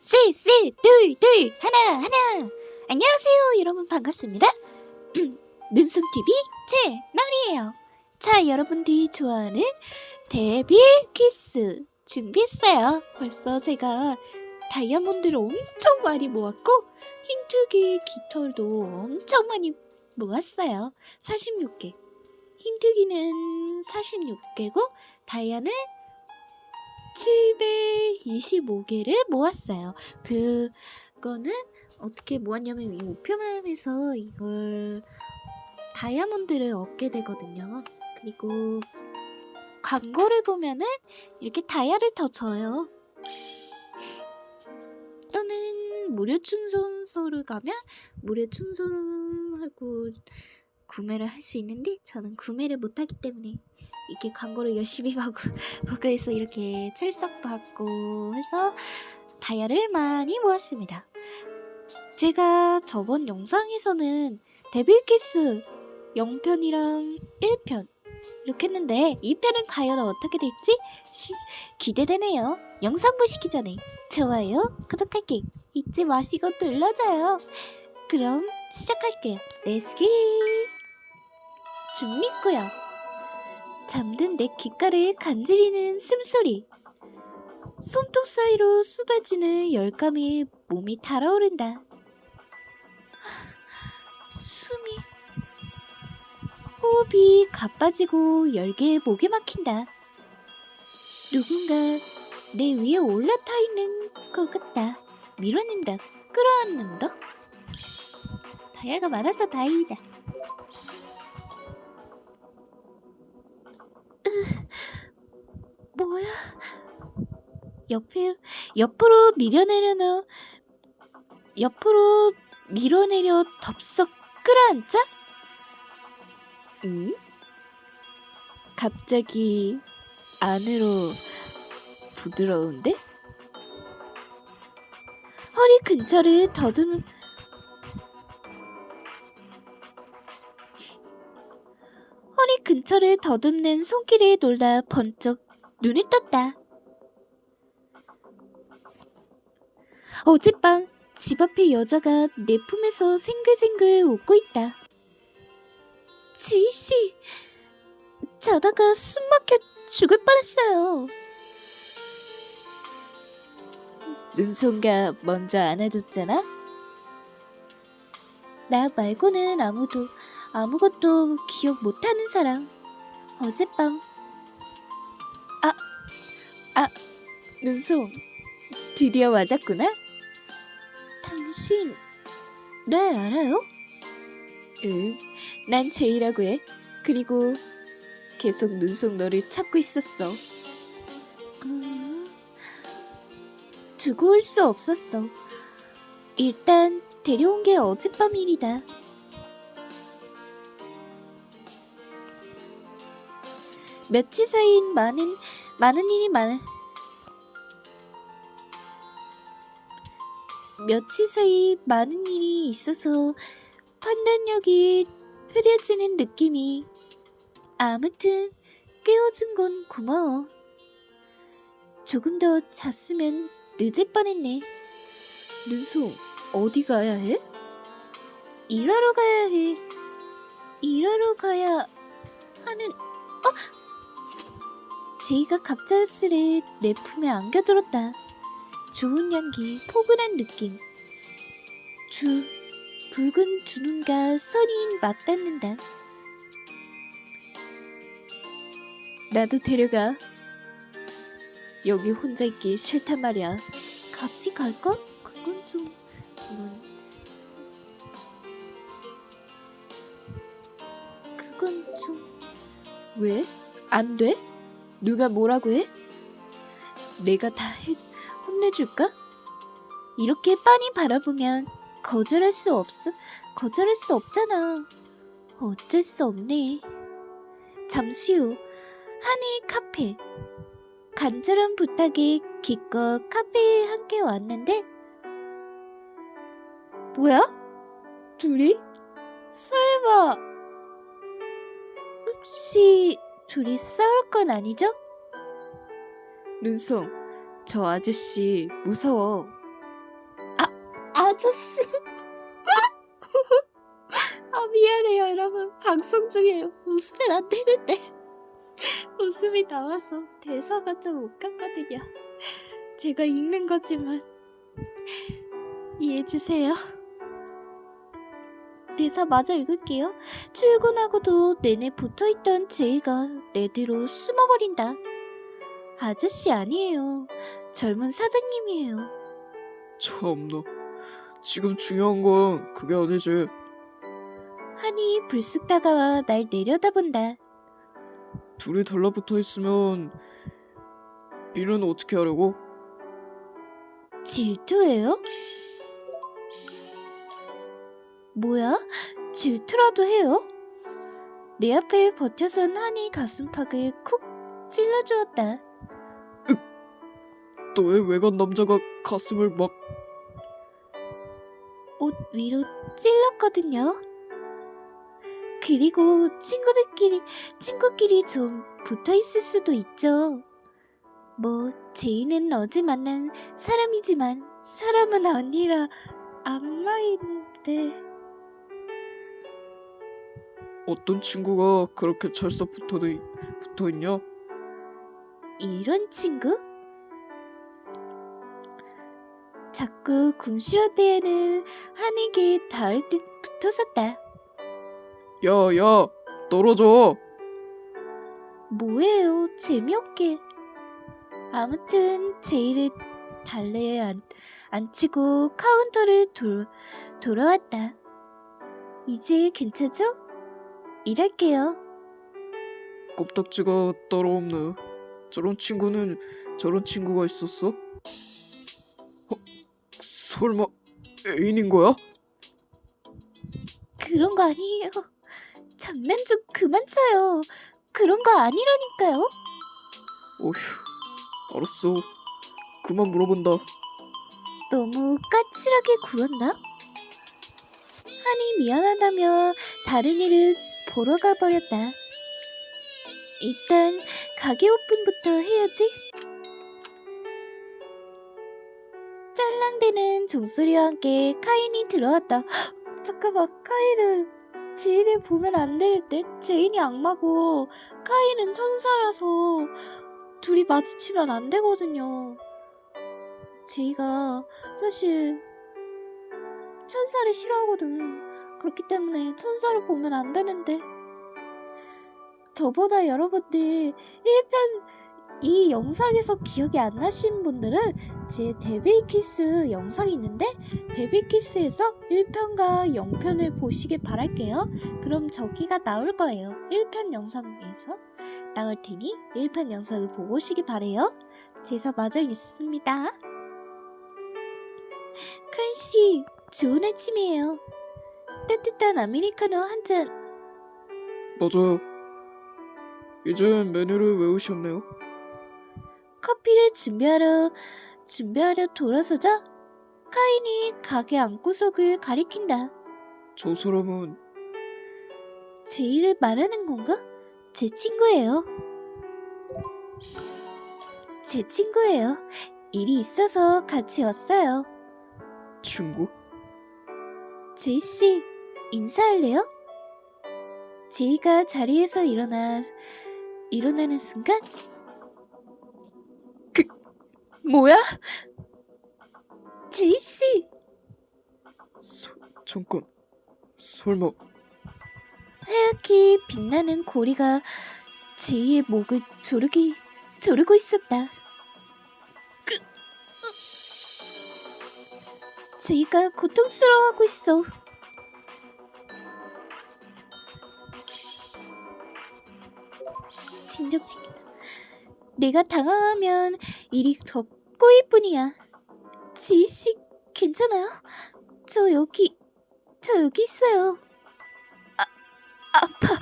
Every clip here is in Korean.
셋, 셋, 둘, 둘, 하나, 하나. 안녕하세요, 여러분 반갑습니다. 눈송TV 채널이에요. 자, 여러분들이 좋아하는 데빌 키스 준비했어요. 벌써 제가 다이아몬드를 엄청 많이 모았고 흰투기 깃털도 엄청 많이 모았어요. 46개. 흰투기는 46개고 다이아는 725개를 모았어요. 그거는 어떻게 모았냐면 이 우표맵에서 이걸 다이아몬드를 얻게 되거든요. 그리고 광고를 보면은 이렇게 다이아를 더 줘요. 또는 무료 충전소를 가면 무료 충전하고 구매를 할 수 있는데 저는 구매를 못하기 때문에 이렇게 광고를 열심히 보고 해서 이렇게 철석 받고 해서 다이아를 많이 모았습니다. 제가 저번 영상에서는 데빌키스 0편이랑 1편 이렇게 했는데 2편은 과연 어떻게 될지 시- 기대되네요. 영상 보시기 전에 좋아요, 구독하기 잊지 마시고 눌러줘요. 그럼 시작할게요. 렛츠기 준비고요. 잠든 내 귓가를 간지리는 숨소리. 손톱 사이로 쏟아지는 열감이 몸이 달아오른다. 숨이 호흡이 가빠지고 열기에 목이 막힌다. 누군가 내 위에 올라타 있는 것 같다. 밀어낸다. 끌어안는다. 다이아가 많아서 다행이다. 뭐야? 옆에 옆으로 밀어내려는 옆으로 밀어내려 덥석 끌어앉자? 응? 갑자기 안으로 부드러운데? 허리 근처를 더듬 근처를 더듬는 손길에 놀라 번쩍 눈을 떴다. 어젯밤 집 앞에 여자가 내 품에서 생글생글 웃고 있다. 지희씨, 자다가 숨 막혀 죽을 뻔했어요. 눈송가 먼저 안아줬잖아? 나 말고는 아무도 아무것도 기억 못하는 사람. 어젯밤. 아, 아, 눈송. 드디어 맞았구나? 당신, 네, 알아요? 응, 난 제이라고 해. 그리고 계속 눈속 너를 찾고 있었어. 음, 두고 올 수 없었어. 일단 데려온 게 어젯밤 일이다. 며칠 사이 많은 많은 일이 많은 며칠 사이 많은 일이 있어서 판단력이 흐려지는 느낌이 아무튼 깨워준 건 고마워. 조금 더 잤으면 늦을 뻔했네. 눈송 어디 가야 해? 일하러 가야 해. 일하러 가야 하는 어? 제이가 갑자스레 내 품에 안겨들었다. 좋은 향기, 포근한 느낌. 주, 붉은 두 눈과 선이 맞닿는다. 나도 데려가. 여기 혼자 있기 싫단 말이야. 같이 갈까? 그건 좀 이런. 그건 좀 왜? 안 돼? 누가 뭐라고 해? 내가 다 해, 혼내줄까? 이렇게 빤히 바라보면 거절할 수 없어. 거절할 수 없잖아. 어쩔 수 없네. 잠시 후 한이 카페. 간절한 부탁에 기껏 카페에 함께 왔는데 뭐야? 둘이? 설마 혹시 둘이 싸울 건 아니죠? 눈송, 저 아저씨 무서워. 아저씨. 아, 미안해요, 여러분. 방송 중에 웃으면 안 되는데. 웃음이 나와서 대사가 좀 웃겼거든요. 제가 읽는 거지만 이해해주세요. 대사 마저 읽을게요. 출근하고도 내내 붙어있던 제이가 내 뒤로 숨어버린다. 아저씨 아니에요. 젊은 사장님이에요. 참나. 지금 중요한 건 그게 아니지. 한이 불쑥 다가와 날 내려다본다. 둘이 달라붙어 있으면 일은 어떻게 하려고? 질투예요? 뭐야? 질투라도 해요? 내 앞에 버텨선 한이 가슴팍을 쿡 찔러주었다. 너의 외간 남자가 가슴을 막 옷 위로 찔렀거든요. 그리고 친구들끼리, 친구끼리 좀 붙어 있을 수도 있죠. 뭐, 제이는 어제 만난 사람이지만, 사람은 아니라, 악마인데. 어떤 친구가 그렇게 찰싹 붙어, 붙어 있냐? 이런 친구? 자꾸 궁시렁 대에는 한에게 닿을 듯 붙어섰다. 야, 야, 떨어져. 뭐예요? 재미없게. 아무튼 제이를 달래에 안, 앉히고 카운터를 돌, 돌아왔다. 이제 괜찮죠? 일할게요. 껍딱지가 따로 없네. 저런 친구는 저런 친구가 있었어? 어, 설마 애인인 거야? 그런 거 아니에요. 장난 좀 그만 쳐요. 그런 거 아니라니까요. 어휴, 알았어. 그만 물어본다. 너무 까칠하게 굴었나? 한이 미안하다며 다른 일을 보러 가버렸다. 일단 가게 오픈부터 해야지. 짤랑대는 종소리와 함께 카인이 들어왔다. 헉, 잠깐만, 카인은 지인을 보면 안 되는데 제인이 악마고 카인은 천사라서 둘이 마주치면 안 되거든요. 제이가 사실 천사를 싫어하거든. 그렇기 때문에 천사를 보면 안 되는데. 저보다 여러분들 1편 이 영상에서 기억이 안 나신 분들은 제 데빌 키스 영상이 있는데 데빌 키스에서 1편과 0편을 보시길 바랄게요. 그럼 저기가 나올 거예요. 1편 영상에서 나올 테니 1편 영상을 보고 오시기 바래요. 제사 마저 있습니다. 카이씨, 좋은 아침이에요. 따뜻한 아메리카노 한 잔. 맞아요. 이제 메뉴를 외우셨네요. 커피를 준비하러 준비하려 돌아서자 카인이 가게 안구석을 가리킨다. 저 사람은 제이를 말하는 건가? 제 친구예요. 제 친구예요. 일이 있어서 같이 왔어요. 친구? 제이 씨, 인사할래요? 제이가 자리에서 일어나 일어나는 순간 그 뭐야? 제이 씨, 서, 잠깐. 설마 하얗게 빛나는 고리가 제이의 목을 조르기 조르고 있었다. 그, 으. 제이가 고통스러워하고 있어. 진정시킨다. 내가 당황하면 일이 더 꼬일 뿐이야. 제이 씨 괜찮아요? 저 여기 저 여기 있어요. 아파.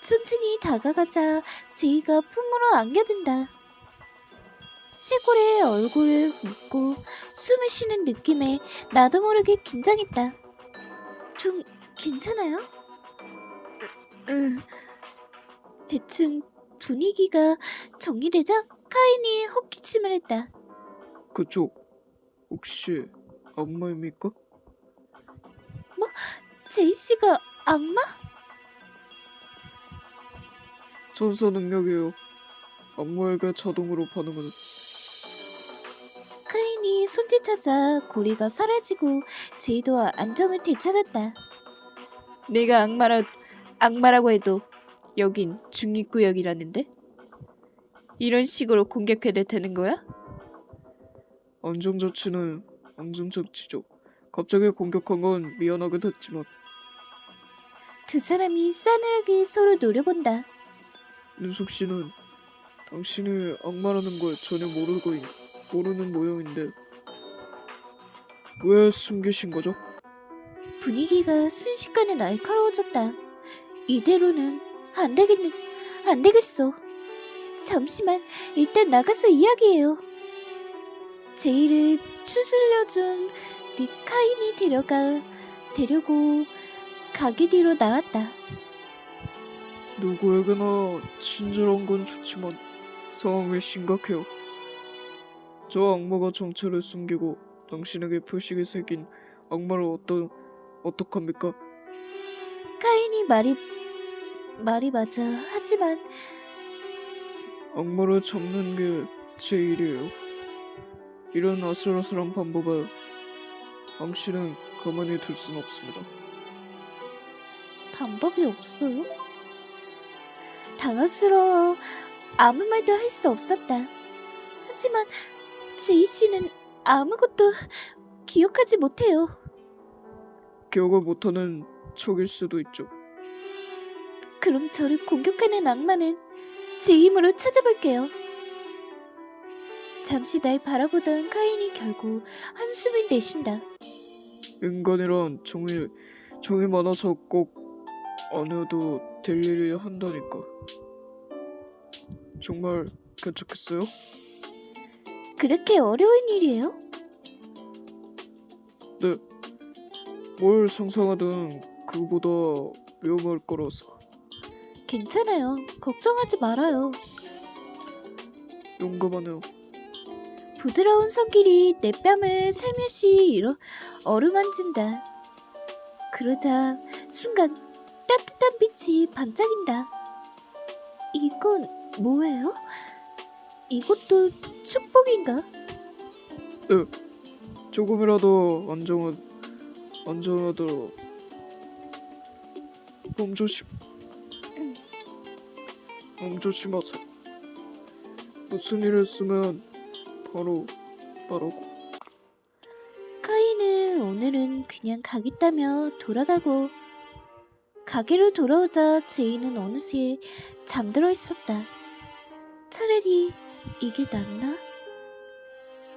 천천히 다가가자 제이가 품으로 안겨든다. 쇄골에 얼굴을 묻고 숨을 쉬는 느낌에 나도 모르게 긴장했다. 좀 괜찮아요? 응. 대충 분위기가 정리되자 카인이 헛기침을 했다. 그쪽 혹시 악마입니까? 제이 씨가 악마? 천사 능력이에요. 악마에게 자동으로 반응하는. 카인이 손짓하자 고리가 사라지고 제이도 안정을 되찾았다. 내가 악마라 악마라고 해도 여긴 중립구역이라는데 이런 식으로 공격해도 되는 거야? 안정자치는 안정자치죠. 갑자기 공격한 건 미안하게 됐지만 두 사람이 싸늘하게 서로 노려본다. 윤숙 씨는 당신이 악마라는 걸 전혀 모르고 있- 모르는 모양인데 왜 숨기신 거죠? 분위기가 순식간에 날카로워졌다. 이대로는 안 되겠네, 안 되겠어. 잠시만, 일단 나가서 이야기해요. 제이를 추슬려준 리카인이 데려가, 데려고 가게 뒤로 나왔다. 누구에게나 친절한 건 좋지만 상황이 심각해요. 저 악마가 정체를 숨기고 당신에게 표식이 새긴 악마를 어떠 어떡합니까? 카인이 말이, 말이 맞아. 하지만 악마를 잡는 게 제 일이에요. 이런 아슬아슬한 방법을 당신은 가만히 둘순 없습니다. 방법이 없어요? 당황스러워 아무 말도 할 수 없었다. 하지만 제이 씨는 아무것도 기억하지 못해요. 기억을 못하는 척일 수도 있죠. 그럼 저를 공격하는 악마는 제 힘으로 찾아볼게요. 잠시 날 바라보던 카인이 결국 한숨을 내쉰다. 인간이란 정이 정이 많아서 꼭 안 해도 될 일이 한다니까. 정말 괜찮겠어요? 그렇게 어려운 일이에요? 네. 뭘 상상하든 그보다 위험할 거라서 괜찮아요. 걱정하지 말아요. 용감하네요. 부드러운 손길이 내 뺨을 살며시 이러 어루만진다. 그러자 순간 따뜻한 빛이 반짝인다. 이건 뭐예요? 이것도 축복인가? 조금이라도 안정은 안전하도록 몸 조심. 몸 조심하세요. 무슨 일 했으면 바로 말하고. 카이는 오늘은 그냥 가겠다며 돌아가고 가게로 돌아오자 제이는 어느새 잠들어 있었다. 차라리 이게 낫나?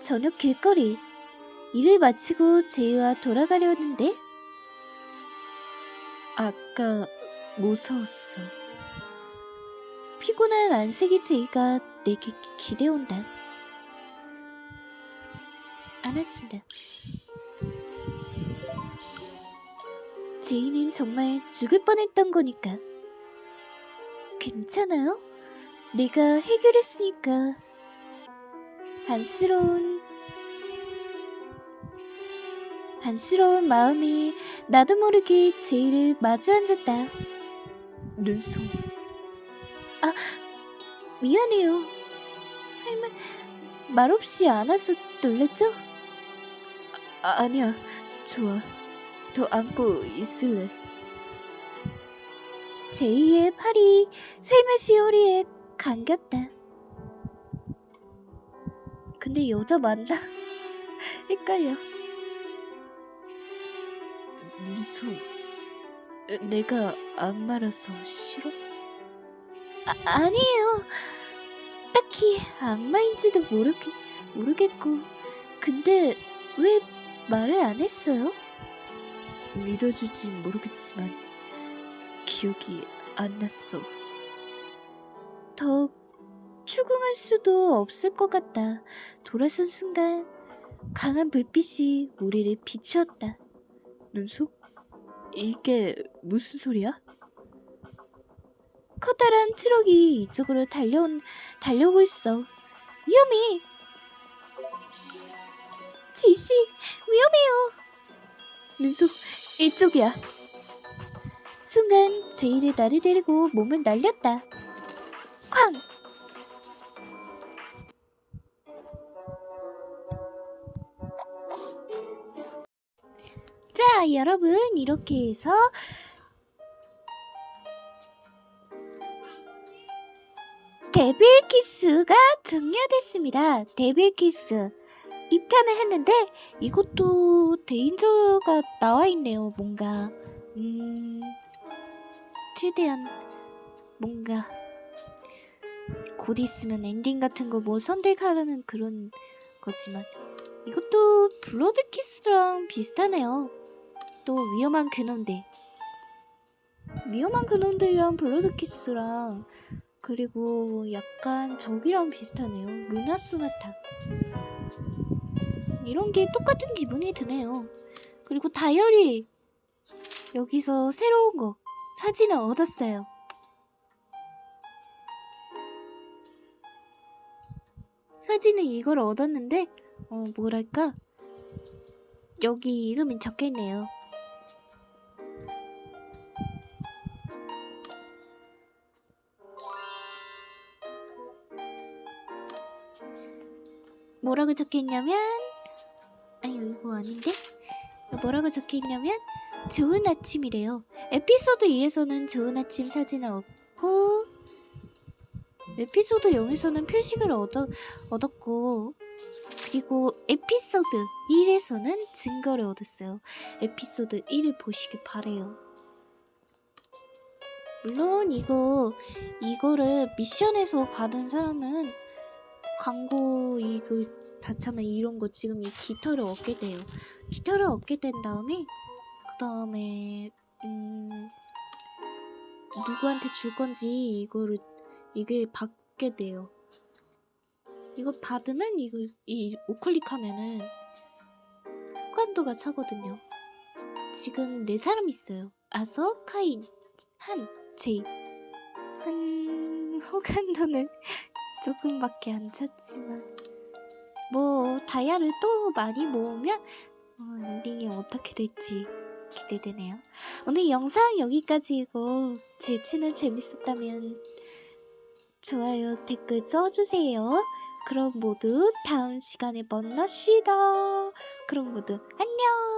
저녁 길거리 일을 마치고 제이와 돌아가려는데 아까 무서웠어. 피곤한 안색이 제이가 내게 기대온다. 안아준다. 제이는 정말 죽을 뻔했던 거니까. 괜찮아요? 내가 해결했으니까. 안쓰러운 안쓰러운 마음이 나도 모르게 제이를 마주 앉았다. 눈송. 아, 미안해요. 할말 말없이 안아서 놀랬죠? 아, 아니야. 좋아. 더 안고 있을래. 제이의 팔이 세메시 허리에 감겼다. 근데 여자 맞나? 헷갈려. 무서워. 내가 악마라서 싫어? 아, 아니에요. 딱히 악마인지도 모르겠, 모르겠고. 근데 왜 말을 안 했어요? 믿어줄지 모르겠지만 기억이 안 났어. 더 추궁할 수도 없을 것 같다. 돌아선 순간 강한 불빛이 우리를 비추었다. 눈속? 이게 무슨 소리야? 커다란 트럭이 이쪽으로 달려온 달려오고 있어. 위험해. 제이씨, 위험해요. 눈속, 이쪽이야. 순간 제이를 나를 데리고 몸을 날렸다. 쾅! 자, 여러분, 이렇게 해서 데빌 키스가 종료됐습니다. 데빌 키스. 2편을 했는데 이것도 데인저가 나와 있네요. 뭔가 음 최대한 뭔가 곧 있으면 엔딩 같은 거 뭐 선택하라는 그런 거지만 이것도 블러드 키스랑 비슷하네요. 또 위험한 근원들 위험한 근원들이랑 블러드 키스랑 그리고 약간 저기랑 비슷하네요. 루나 소나타. 이런 게 똑같은 기분이 드네요. 그리고 다이어리 여기서 새로운 거 사진을 얻었어요. 사진은 이걸 얻었는데 어 뭐랄까 여기 이름이 적혀있네요. 뭐라고 적혀있냐면 아니 이거 아닌데? 뭐라고 적혀있냐면 좋은 아침이래요. 에피소드 2에서는 좋은 아침 사진을 얻고 에피소드 0에서는 표식을 얻어, 얻었고 그리고 에피소드 1에서는 증거를 얻었어요. 에피소드 1을 보시길 바래요. 물론 이거 이거를 미션에서 받은 사람은 광고 이거 다 참에 이런 거 지금 이 깃털을 얻게 돼요. 깃털을 얻게 된 다음에 그 다음에 음 누구한테 줄 건지 이거를 이게 받게 돼요. 이거 받으면 이거 이 우클릭하면은 호감도가 차거든요. 지금 네 사람 있어요. 아서, 카인, 한, 제이. 한 호감도는 조금밖에 안 찼지만 뭐 다이아를 또 많이 모으면 어, 엔딩이 어떻게 될지 기대되네요. 오늘 영상 여기까지이고 제 채널 재밌었다면 좋아요 댓글 써주세요. 그럼 모두 다음 시간에 만나시다. 그럼 모두 안녕.